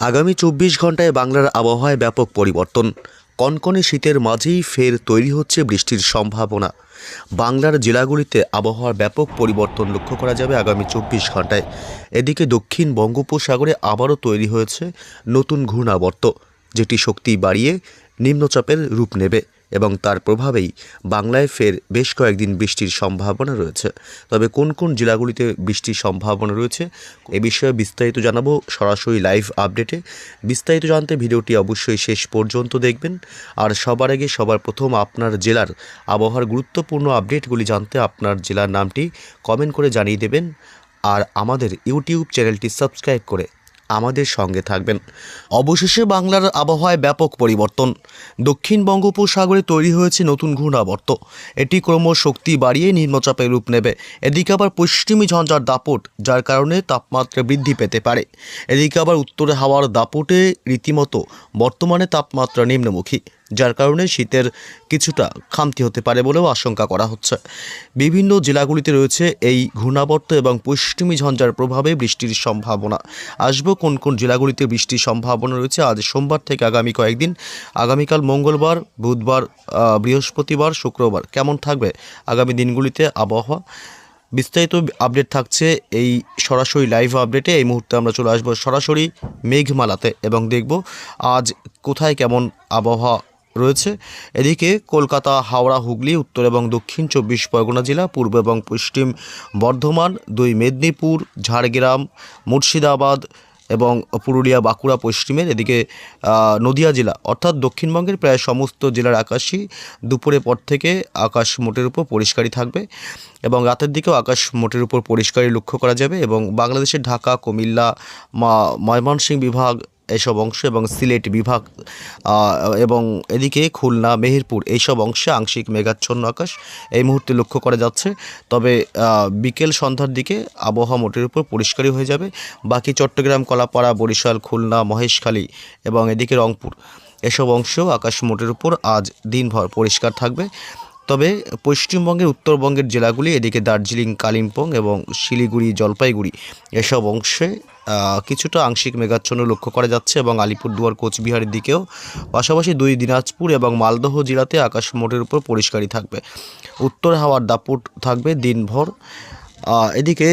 আগামী চব্বিশ ঘন্টায় বাংলার আবহাওয়ায় ব্যাপক পরিবর্তন। কনকনে শীতের মাঝেই ফের তৈরি হচ্ছে বৃষ্টির সম্ভাবনা। বাংলার জেলাগুলিতে আবহাওয়ার ব্যাপক পরিবর্তন লক্ষ্য করা যাবে আগামী চব্বিশ ঘন্টায় এদিকে দক্ষিণ বঙ্গোপসাগরে আবারও তৈরি হয়েছে নতুন ঘূর্ণাবর্ত, যেটি শক্তি বাড়িয়ে নিম্নচাপের রূপ নেবে। এবং তার প্রভাবেই বাংলায় ফের বেশ কয়েকদিন বৃষ্টির সম্ভাবনা রয়েছে। তবে কোন কোন জেলাগুলিতে বৃষ্টির সম্ভাবনা রয়েছে, এ বিষয়ে বিস্তারিত জানাব সরাসরি লাইভ আপডেটে। বিস্তারিত জানতে ভিডিওটি অবশ্যই শেষ পর্যন্ত দেখবেন। আর সবার আগে সবার প্রথম আপনার জেলার আবহাওয়ার গুরুত্বপূর্ণ আপডেটগুলি জানতে আপনার জেলার নামটি কমেন্ট করে জানিয়ে দেবেন। আর আমাদের ইউটিউব চ্যানেলটি সাবস্ক্রাইব করে আমাদের সঙ্গে থাকবেন। অবশেষে বাংলার আবহাওয়ায় ব্যাপক পরিবর্তন। দক্ষিণ বঙ্গোপসাগরে তৈরি হয়েছে নতুন ঘূর্ণাবর্ত। এটি ক্রমশ শক্তি বাড়িয়ে নিম্নচাপে রূপ নেবে। এদিকে আবার পশ্চিমী ঝঞ্ঝার দাপট, যার কারণে তাপমাত্রা বৃদ্ধি পেতে পারে। এদিকে আবার উত্তরে হাওয়ার দাপটে রীতিমতো বর্তমানে তাপমাত্রা নিম্নমুখী। যার কারণে শীতের কিছুটা খামতি হতে পারে বলেও আশঙ্কা করা হচ্ছে। বিভিন্ন জেলাগুলিতে রয়েছে এই ঘূর্ণাবর্ত এবং পশ্চিমী ঝঞ্ঝার প্রভাবে বৃষ্টির সম্ভাবনা। আসব কোন কোন জেলাগুলিতে বৃষ্টির সম্ভাবনা রয়েছে? আজ সোমবার থেকে আগামী কয়েকদিন, আগামীকাল মঙ্গলবার, বুধবার বৃহস্পতিবার, শুক্রবার কেমন থাকবে আগামী দিনগুলিতে আবহাওয়া? বিস্তারিত আপডেট থাকছে এই সরাসরি লাইভ আপডেটে। এই মুহূর্তে আমরা চলে আসব সরাসরি মেঘমালাতে এবং দেখব আজ কোথায় কেমন আবহাওয়া রয়েছে। এদিকে কলকাতা, হাওড়া, হুগলি, উত্তর এবং দক্ষিণ চব্বিশ পরগনা জেলা, পূর্ব এবং পশ্চিম বর্ধমান, দুই মেদিনীপুর, ঝাড়গ্রাম, মুর্শিদাবাদ এবং পুরুলিয়া, বাঁকুড়া পশ্চিমের এদিকে নদিয়া জেলা। অর্থাৎ দক্ষিণবঙ্গের প্রায় সমস্ত জেলার আকাশই দুপুরের পর থেকে আকাশ মোটের উপর পরিষ্কারই থাকবে এবং রাতের দিকেও আকাশ মোটের উপর পরিষ্কারই লক্ষ্য করা যাবে এবং বাংলাদেশের ঢাকা, কুমিল্লা, মা- ময়মনসিংহ বিভাগ এসব অংশ এবং সিলেট বিভাগ এবং এদিকে খুলনা, মেহেরপুর এইসব অংশে আংশিক মেঘাচ্ছন্ন আকাশ এই মুহূর্তে লক্ষ্য করা যাচ্ছে। তবে বিকেল সন্ধ্যার দিকে আবহাওয়া মোটের উপর পরিষ্কারই হয়ে যাবে। বাকি চট্টগ্রাম, কলাপাড়া, বরিশাল, খুলনা, মহেশখালী এবং এদিকে রংপুর এসব অংশেও আকাশ মোটের উপর আজ দিনভর পরিষ্কার থাকবে। তবে পশ্চিমবঙ্গের উত্তরবঙ্গের জেলাগুলি, এদিকে দার্জিলিং, কালিম্পং এবং শিলিগুড়ি, জলপাইগুড়ি, এসব অংশে কিছুটা আংশিক মেঘাচ্ছন্ন লক্ষ্য করা যাচ্ছে এবং আলিপুরদুয়ার, কোচবিহারের দিকেও। পাশাপাশি দুই দিনাজপুর এবং মালদহ জেলাতে আকাশ মোটের উপর পরিষ্কারই থাকবে। উত্তর হাওয়ার দাপট থাকবে দিনভর। এদিকে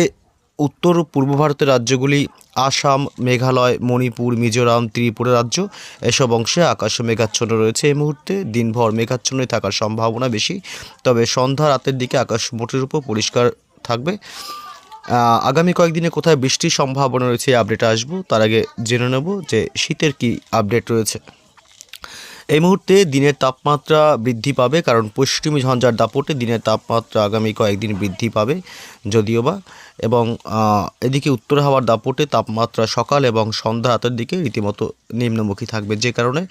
উত্তর পূর্ব ভারতের রাজ্যগুলি আসাম, মেঘালয়, মণিপুর, মিজোরাম, ত্রিপুরা রাজ্য, এসব অংশে আকাশ মেঘাচ্ছন্ন রয়েছে এই মুহূর্তে। দিনভর মেঘাচ্ছন্নই থাকার সম্ভাবনা বেশি। তবে সন্ধ্যা রাতের দিকে আকাশ মোটের উপর পরিষ্কার থাকবে। আগামী কয়েকদিনে কোথায় বৃষ্টির সম্ভাবনা রয়েছে এই আপডেটে আসব, তার আগে জেনে নেব যে শীতের কি আপডেট রয়েছে। এই মুহূর্তে দিনের তাপমাত্রা বৃদ্ধি পাবে, কারণ পশ্চিমী ঝঞ্ঝার দাপটে দিনের তাপমাত্রা আগামী কয়েকদিন বৃদ্ধি পাবে, যদিও বা এবং এদিকে উত্তর হাওয়ার দাপটে তাপমাত্রা সকাল এবং সন্ধ্যা রাতের দিকে রীতিমতো নিম্নমুখী থাকবে, যে কারণে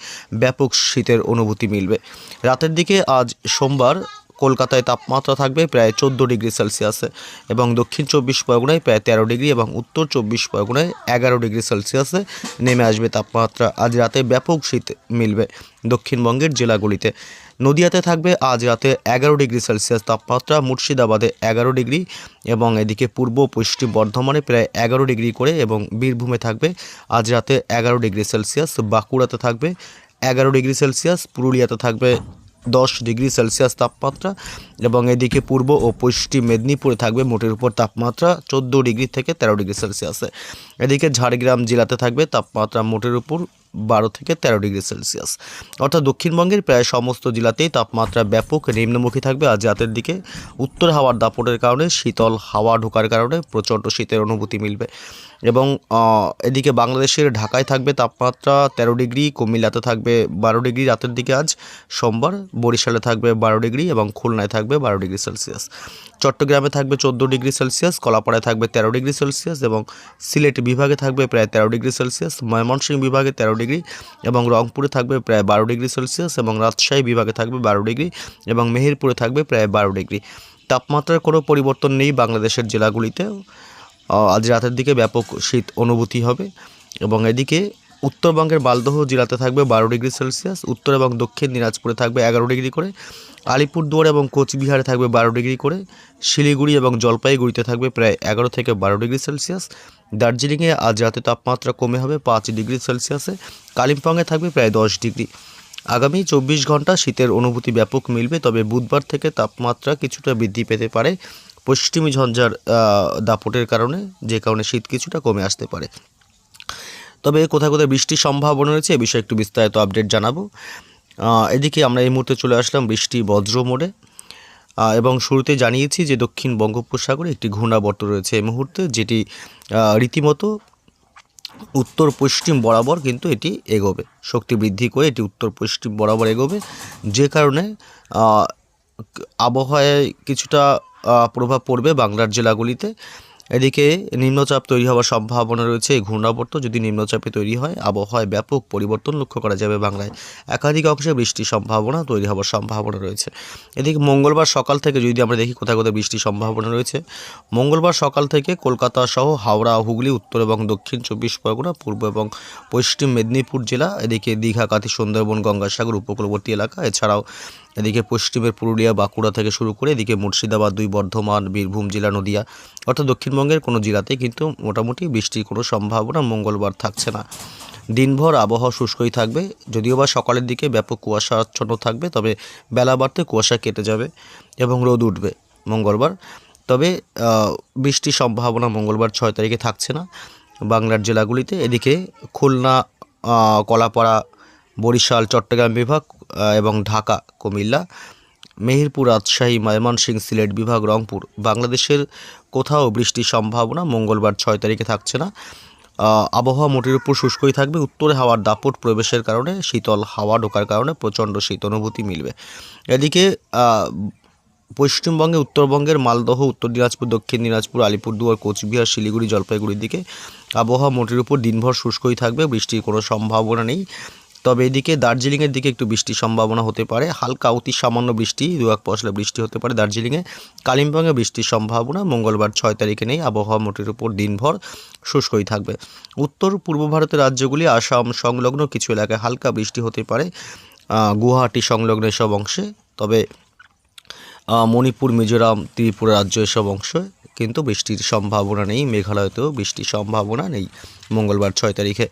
ব্যাপক শীতের অনুভূতি মিলবে। রাতের দিকে আজ সোমবার কলকাতায় তাপমাত্রা থাকবে প্রায় চোদ্দ ডিগ্রি সেলসিয়াসে এবং দক্ষিণ চব্বিশ পরগনায় প্রায় তেরো ডিগ্রি এবং উত্তর চব্বিশ পরগনায় এগারো ডিগ্রি সেলসিয়াসে নেমে আসবে তাপমাত্রা। আজ রাতে ব্যাপক শীত মিলবে দক্ষিণবঙ্গের জেলাগুলিতে। নদিয়াতে থাকবে আজ রাতে এগারো ডিগ্রি সেলসিয়াস তাপমাত্রা, মুর্শিদাবাদে এগারো ডিগ্রি এবং এদিকে পূর্ব পশ্চিম বর্ধমানে প্রায় এগারো ডিগ্রি করে এবং বীরভূমে থাকবে আজ রাতে এগারো ডিগ্রি সেলসিয়াস, বাঁকুড়াতে থাকবে এগারো ডিগ্রি সেলসিয়াস, পুরুলিয়াতে থাকবে দশ ডিগ্রি সেলসিয়াস তাপমাত্রা এবং এদিকে পূর্ব ও পশ্চিম মেদিনীপুরে থাকবে মোটের উপর তাপমাত্রা চোদ্দ ডিগ্রি থেকে তেরো ডিগ্রি সেলসিয়াসে। এদিকে ঝাড়গ্রাম জেলাতে থাকবে তাপমাত্রা মোটের উপর বারো থেকে তেরো ডিগ্রি সেলসিয়াস। অর্থাৎ দক্ষিণবঙ্গের প্রায় সমস্ত জেলাতেই তাপমাত্রা ব্যাপক নিম্নমুখী থাকবে। আজ রাতের দিকে উত্তর হাওয়ার দাপটের কারণে শীতল হাওয়া ঢোকার কারণে প্রচণ্ড শীতের অনুভূতি মিলবে। এবং এদিকে বাংলাদেশের ঢাকায় থাকবে তাপমাত্রা তেরো ডিগ্রি, কুমিল্লাতে থাকবে বারো ডিগ্রি। রাতের দিকে আজ সোমবার বরিশালে থাকবে বারো ডিগ্রি এবং খুলনায় থাকবে বারো ডিগ্রি সেলসিয়াস। চট্টগ্রামে থাকবে চোদ্দ ডিগ্রি সেলসিয়াস, কলাপাড়ায় থাকবে তেরো ডিগ্রি সেলসিয়াস এবং সিলেট বিভাগে থাকবে প্রায় তেরো ডিগ্রি সেলসিয়াস। ময়মনসিংহ বিভাগে তেরো ডিগ্রি এবং রংপুরে থাকবে প্রায় বারো ডিগ্রি সেলসিয়াস এবং রাজশাহী বিভাগে থাকবে বারো ডিগ্রি এবং মেহেরপুরে থাকবে প্রায় বারো ডিগ্রি। তাপমাত্রার কোনো পরিবর্তন নেই বাংলাদেশের জেলাগুলিতে। আজ রাতের দিকে ব্যাপক শীত অনুভূতি হবে এবং এদিকে উত্তরবঙ্গের মালদহ জেলাতে থাকবে বারো ডিগ্রি সেলসিয়াস, উত্তর এবং দক্ষিণ দিনাজপুরে থাকবে এগারো ডিগ্রি করে, আলিপুরদুয়ার এবং কোচবিহারে থাকবে বারো ডিগ্রি করে, শিলিগুড়ি এবং জলপাইগুড়িতে থাকবে প্রায় এগারো থেকে বারো ডিগ্রি সেলসিয়াস দার্জিলিংয়ে আজ রাতে তাপমাত্রা কমে হবে পাঁচ ডিগ্রি সেলসিয়াসে, কালিম্পংয়ে থাকবে প্রায় দশ ডিগ্রি। আগামী চব্বিশ ঘণ্টা শীতের অনুভূতি ব্যাপক মিলবে, তবে বুধবার থেকে তাপমাত্রা কিছুটা বৃদ্ধি পেতে পারে পশ্চিমী ঝঞ্ঝার দাপটের কারণে, যে কারণে শীত কিছুটা কমে আসতে পারে। তবে কোথায় কোথায় বৃষ্টির সম্ভাবনা রয়েছে, এ বিষয়ে একটু বিস্তারিত আপডেট জানাব। এদিকে আমরা এই মুহূর্তে চলে আসলাম বৃষ্টি বজ্র মোড়ে। এবং শুরুতে জানিয়েছি যে দক্ষিণ বঙ্গোপসাগরে একটি ঘূর্ণাবর্ত রয়েছে এই মুহূর্তে, যেটি রীতিমতো উত্তর পশ্চিম বরাবর কিন্তু এটি এগোবে। শক্তি বৃদ্ধি করে এটি উত্তর পশ্চিম বরাবর এগোবে। যে কারণে আবহাওয়ায় কিছুটা প্রভাব পড়বে বাংলার জেলাগুলিতে। এদিকে নিম্নচাপ তৈরি হওয়ার সম্ভাবনা রয়েছে। ঘূর্ণাবর্ত যদি নিম্নচাপে তৈরি হয়, আবহাওয়ায় ব্যাপক পরিবর্তন লক্ষ্য করা যাবে বাংলায়। একাধিক অংশে বৃষ্টির সম্ভাবনা তৈরি হওয়ার সম্ভাবনা রয়েছে। এদিকে মঙ্গলবার সকাল থেকে যদি আমরা দেখি কোথায় কোথায় বৃষ্টির সম্ভাবনা রয়েছে, মঙ্গলবার সকাল থেকে কলকাতা সহ হাওড়া, হুগলি, উত্তর এবং দক্ষিণ চব্বিশ পরগনা, পূর্ব এবং পশ্চিম মেদিনীপুর জেলা, এদিকে দীঘা কাতি সুন্দরবন, গঙ্গাসাগর, উপকূলবর্তী এলাকা। এছাড়াও এদিকে পশ্চিমের পুরুলিয়া, বাঁকুড়া থেকে শুরু করে এদিকে মুর্শিদাবাদ, দুই বর্ধমান, বীরভূম, জেলা নদিয়া, অর্থাৎ দক্ষিণবঙ্গের কোনো জেলাতেই কিন্তু মোটামুটি বৃষ্টির কোনো সম্ভাবনা মঙ্গলবার থাকছে না। দিনভর আবহাওয়া শুষ্কই থাকবে, যদিও বা সকালের দিকে ব্যাপক কুয়াশাচ্ছন্ন থাকবে, তবে বেলা বাড়তে কুয়াশা কেটে যাবে এবং রোদ উঠবে মঙ্গলবার। তবে বৃষ্টির সম্ভাবনা মঙ্গলবার ছয় তারিখে থাকছে না বাংলার জেলাগুলিতে। এদিকে খুলনা কলাপাড়া, বরিশাল, চট্টগ্রাম বিভাগ এবং ঢাকা, কুমিল্লা, মেহেরপুর, রাজশাহী, ময়মনসিংহ, সিলেট বিভাগ, রংপুর। বাংলাদেশের কোথাও বৃষ্টির সম্ভাবনা মঙ্গলবার ছয় তারিখে থাকছে না। আবহাওয়া মোটের উপর শুষ্কই থাকবে। উত্তরে হাওয়ার দাপট প্রবেশের কারণে শীতল হাওয়া ঢোকার কারণে প্রচণ্ড শীত অনুভূতি মিলবে। এদিকে পশ্চিমবঙ্গে, উত্তরবঙ্গের মালদহ, উত্তর দিনাজপুর, দক্ষিণ দিনাজপুর, আলিপুরদুয়ার, কোচবিহার, শিলিগুড়ি, জলপাইগুড়ির দিকে আবহাওয়া মোটের উপর দিনভর শুষ্কই থাকবে। বৃষ্টির কোনো সম্ভাবনা নেই। তবে এদিকে দার্জিলিংয়ের দিকে একটু বৃষ্টির সম্ভাবনা হতে পারে। হালকা অতি সামান্য বৃষ্টি দু এক পশলা বৃষ্টি হতে পারে দার্জিলিংয়ে। কালিম্পংয়ে বৃষ্টির সম্ভাবনা, মঙ্গলবার ছয় তারিখে নেই। আবহাওয়া মোটের উপর দিনভর শুষ্কই থাকবে। উত্তর পূর্ব ভারতের রাজ্যগুলি আসাম সংলগ্ন কিছু এলাকায় হালকা বৃষ্টি হতে পারে। গুয়াহাটি সংলগ্ন এসব অংশে, তবে মণিপুর, মিজোরাম, ত্রিপুরা রাজ্য এসব অংশে কিন্তু বৃষ্টির সম্ভাবনা নেই। মেঘালয়তেও বৃষ্টির সম্ভাবনা নেই মঙ্গলবার ছয় তারিখে।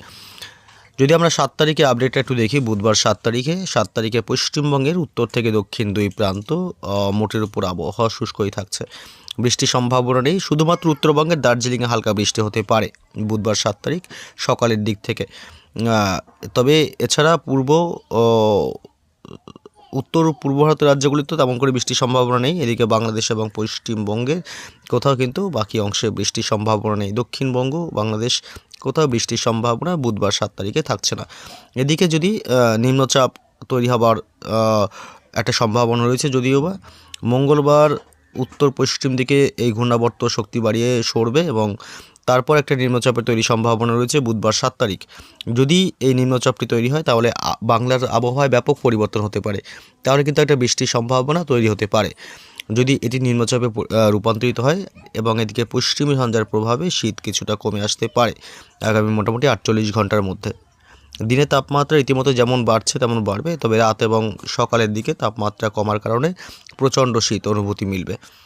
যদি আমরা সাত তারিখে আপডেটটা একটু দেখি, বুধবার সাত তারিখে সাত তারিখে পশ্চিমবঙ্গের উত্তর থেকে দক্ষিণ দুই প্রান্ত মোটের উপর আবহাওয়া শুষ্কই থাকছে। বৃষ্টির সম্ভাবনা নেই, শুধুমাত্র উত্তরবঙ্গের দার্জিলিংয়ে হালকা বৃষ্টি হতে পারে বুধবার সাত তারিখ সকালের দিক থেকে। তবে এছাড়া পূর্ব উত্তর পূর্ব ভারতের রাজ্যগুলিতে তেমন করে বৃষ্টির সম্ভাবনা নেই, এদিকে বাংলাদেশ এবং পশ্চিমবঙ্গের কোথাও কিন্তু বাকি অংশে বৃষ্টির সম্ভাবনা নেই। দক্ষিণবঙ্গ, বাংলাদেশ কোথাও বৃষ্টির সম্ভাবনা বুধবার সাত তারিখে থাকছে না। এদিকে যদি নিম্নচাপ তৈরি হবার একটা সম্ভাবনা রয়েছে যদিও বা, মঙ্গলবার উত্তর পশ্চিম দিকে এই ঘূর্ণাবর্ত শক্তি বাড়িয়ে সরবে এবং তারপর একটা নিম্নচাপের তৈরি সম্ভাবনা রয়েছে বুধবার সাত তারিখ। যদি এই নিম্নচাপটি তৈরি হয়, তাহলে বাংলার আবহাওয়ায় ব্যাপক পরিবর্তন হতে পারে। তাহলে কিন্তু একটা বৃষ্টির সম্ভাবনা তৈরি হতে পারে। যদি এটি নিম্নচাপে রূপান্তরিত হয় এবং এদিকে পশ্চিমী সঞ্জার প্রভাবে শীত কিছুটা কমে আসতে পারে আগামী মোটামুটি আটচল্লিশ ঘণ্টার মধ্যে। দিনে তাপমাত্রা রীতিমতো যেমন বাড়ছে তেমন বাড়বে, তবে রাত এবং সকালের দিকে তাপমাত্রা কমার কারণে প্রচণ্ড শীত অনুভূতি মিলবে।